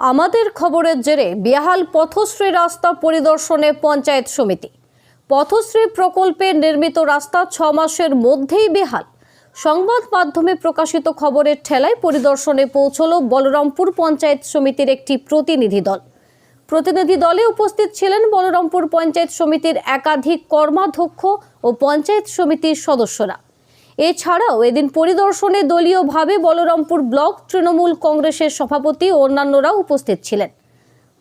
আমাদের খবরের জেরে বেহাল পথশ্রী রাস্তা পরিদর্শনে পঞ্চায়েত সমিতি। পথশ্রী প্রকল্পে নির্মিত রাস্তা ছ মাসের মধ্যেই বেহাল। সংবাদ মাধ্যমে প্রকাশিত খবরের ঠেলায় পরিদর্শনে পৌঁছল বলরামপুর পঞ্চায়েত সমিতির একটি প্রতিনিধি দল। প্রতিনিধি দলে উপস্থিত ছিলেন বলরামপুর পঞ্চায়েত সমিতির একাধিক কর্মাধ্যক্ষ ও পঞ্চায়েত সমিতির সদস্যরা। এছাড়াও এদিন পরিদর্শনে দলীয়ভাবে বলরামপুর ব্লক তৃণমূল কংগ্রেসের সভাপতি ও অন্যান্যরা উপস্থিত ছিলেন।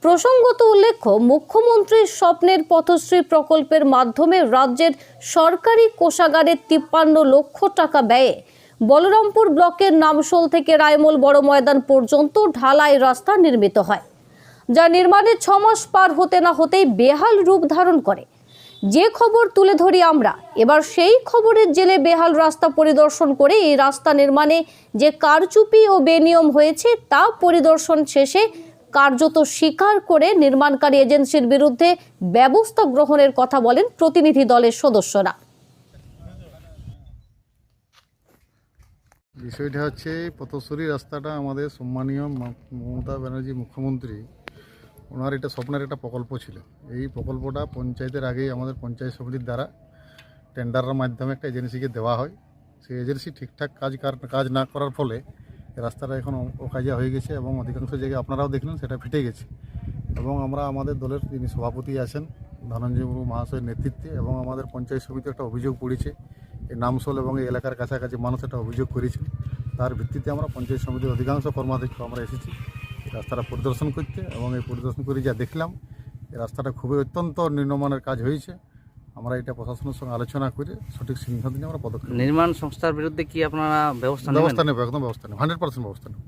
প্রসঙ্গত উল্লেখ্য, মুখ্যমন্ত্রীর স্বপ্নের পথশ্রী প্রকল্পের মাধ্যমে রাজ্যের সরকারি কোষাগারে তিপ্পান্ন লক্ষ টাকা ব্যয়ে বলরামপুর ব্লকের নামশোল থেকে রায়মোল বড় ময়দান পর্যন্ত ঢালাই রাস্তা নির্মিত হয়, যা নির্মাণের ছ মাস পার হতে না হতেই বেহাল রূপ ধারণ করে। যে খবর তুলে ধরি আমরা, এবার সেই খবরের জেলে বেহাল রাস্তা পরিদর্শন করে এই রাস্তা নির্মাণে যে কারচুপি ও বেনিয়ম হয়েছে, তা পরিদর্শন শেষে কার্যত স্বীকার করে নির্মাণকারী এজেন্সির বিরুদ্ধে ব্যবস্থা গ্রহণের কথা বলেন প্রতিনিধি দলের সদস্যরা। বিষয়টা হচ্ছে, পথশ্রী রাস্তাটা আমাদের সম্মানীয় মমতা ব্যানার্জি মুখ্যমন্ত্রী ওনার এটা স্বপ্নের একটা প্রকল্প ছিল। এই প্রকল্পটা পঞ্চায়েতের আগেই আমাদের পঞ্চায়েত সমিতির দ্বারা টেন্ডারের মাধ্যমে একটা এজেন্সিকে দেওয়া হয়। সেই এজেন্সি ঠিকঠাক কাজ কাজ না করার ফলে রাস্তাটা এখন অকাজা হয়ে গেছে এবং অধিকাংশ জায়গায় আপনারাও দেখলেন সেটা ফেটে গেছে। এবং আমরা আমাদের দলের যিনি সভাপতি আছেন, ধনঞ্জয় মুর্মু মহাশয়ের নেতৃত্বে এবং আমাদের পঞ্চায়েত সমিতি একটা অভিযোগ পড়েছে এই নামসল এবং এই এলাকার কাছাকাছি মানুষ একটা অভিযোগ করেছেন তার ভিত্তিতে আমরা পঞ্চায়েত সমিতির অধিকাংশ কর্মাধ্যক্ষ আমরা এসেছি। রাস্তাটা পরিদর্শন করতে এবং এই পরিদর্শন করে যা দেখলাম এই রাস্তাটা খুবই অত্যন্ত নিম্নমানের কাজ হয়েছে। আমরা এটা প্রশাসনের সঙ্গে আলোচনা করে সঠিক সিদ্ধান্ত নিয়ে আমরা পদক্ষেপ নির্মাণ সংস্থার বিরুদ্ধে কি আপনারা ব্যবস্থা ব্যবস্থা নেব একদম ব্যবস্থা নেব হান্ড্রেড পার্সেন্ট ব্যবস্থা নেব।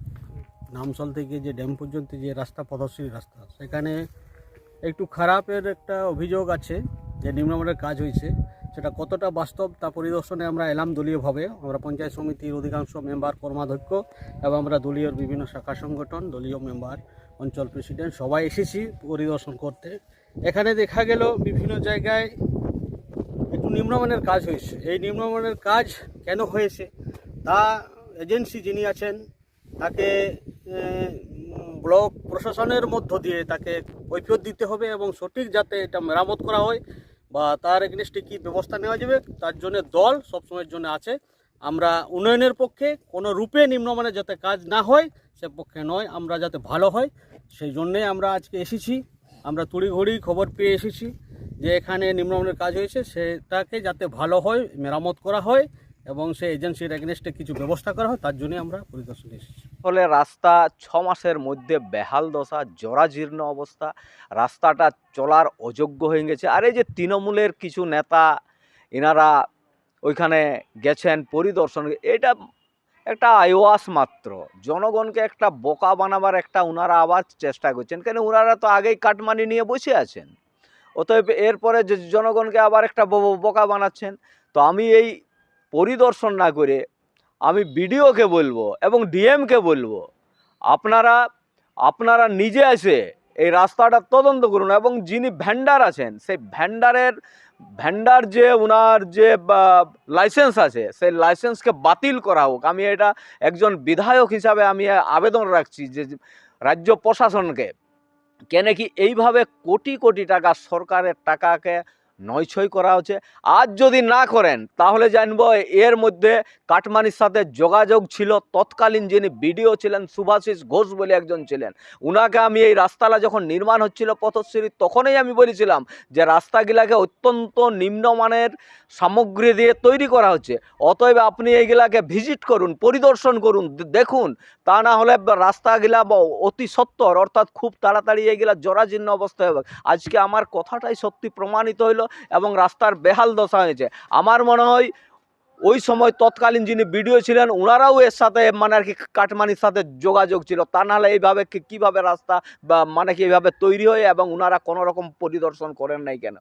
নামসল থেকে যে ড্যাম পর্যন্ত যে রাস্তা পদশ্রী রাস্তা সেখানে একটু খারাপের একটা অভিযোগ আছে যে নিম্নমানের কাজ হয়েছে। সেটা কতটা বাস্তব তা পরিদর্শনে আমরা এলাম দলীয়ভাবে। আমরা পঞ্চায়েত সমিতির অধিকাংশ মেম্বার কর্মাধ্যক্ষ এবং আমরা দলীয় বিভিন্ন শাখা সংগঠন, দলীয় মেম্বার, অঞ্চল প্রেসিডেন্ট সবাই এসেছি পরিদর্শন করতে। এখানে দেখা গেল বিভিন্ন জায়গায় একটু নিম্নমানের কাজ হয়েছে। এই নিম্নমানের কাজ কেন হয়েছে? তা এজেন্সি যিনি আছেন, তাকে ব্লক প্রশাসনের মধ্য দিয়ে তাকে কৈফিয়ত দিতে হবে এবং সঠিক যাতে এটা মেরামত করা হয় বা তার এগেনস্টে কী ব্যবস্থা নেওয়া যাবে, তার জন্য দল সবসময়ের জন্য আছে। আমরা উন্নয়নের পক্ষে কোনো রূপে নিম্নমানের যাতে কাজ না হয়, সে পক্ষে নয়, আমরা যাতে ভালো হয়। সেই জন্যে আমরা আজকে এসেছি, আমরা তুড়িঘড়ি খবর পেয়ে এসেছি যে এখানে নিম্নমানের কাজ হয়েছে, সেটাকে যাতে ভালো হয়, মেরামত করা হয়। এবং সেই এজেন্সির এগেনস্টে কিছু ব্যবস্থা করা হয়, তার জন্য আমরা পরিদর্শনে এসেছি। ফলে রাস্তা ছ মাসের মধ্যে বেহাল দশা, জরাজীর্ণ অবস্থা, রাস্তাটা চলার অযোগ্য হয়ে গেছে। আর এই যে তৃণমূলের কিছু নেতা, এনারা ওইখানে গেছেন পরিদর্শন, এটা একটা আইওয়াস মাত্র। জনগণকে একটা বোকা বানাবার একটা ওনারা আবার চেষ্টা করছেন, কেন ওনারা তো আগেই কাটমানি নিয়ে বসে আছেন। অতএব এরপরে জনগণকে আবার একটা বোকা বানাচ্ছেন। তো আমি এই পরিদর্শন না করে আমি বিডিওকে বলব এবং ডিএমকে বলব, আপনারা আপনারা নিজে এসে এই রাস্তাটা তদন্ত করুন এবং যিনি ভ্যান্ডার আছেন, সেই ভ্যান্ডারের ভ্যান্ডার যে ওনার যে লাইসেন্স আছে, সেই লাইসেন্সকে বাতিল করা হোক। আমি এটা একজন বিধায়ক হিসাবে আমি আবেদন রাখছি যে, রাজ্য প্রশাসনকে, কেন কি এইভাবে কোটি কোটি টাকা সরকারের টাকাকে নয়ছয় করা হচ্ছে। আজ যদি না করেন, তাহলে জানব এর মধ্যে কাটমানির সাথে যোগাযোগ ছিল। তৎকালীন যিনি বিডিও ছিলেন, সুভাষিস ঘোষ বলে একজন ছিলেন। উনাকে আমি এই রাস্তাটা যখন নির্মাণ হচ্ছিল পথশ্রী, তখনই আমি বলেছিলাম যে রাস্তাগুলাকে অত্যন্ত নিম্নমানের সামগ্রী দিয়ে তৈরি করা হচ্ছে। অতএব আপনি এইগুলাকে ভিজিট করুন, পরিদর্শন করুন দেখুন। তা না হলে রাস্তাগুলা অতি সত্তর, অর্থাৎ খুব তাড়াতাড়ি এইগুলা জরাজীর্ণ অবস্থায় হবে। আজকে আমার কথাটাই সত্যি প্রমাণিত হইল এবং রাস্তার বেহাল দশা হয়েছে। আমার মনে হয় ওই সময় তৎকালীন যিনি বিডিও ছিলেন ওনারাও এর সাথে মানে আর কি কাটমানির সাথে যোগাযোগ ছিল। তা নাহলে এইভাবে কীভাবে রাস্তা বা মানে কি এইভাবে তৈরি হয় এবং ওনারা কোনো রকম পরিদর্শন করেন নাই কেন?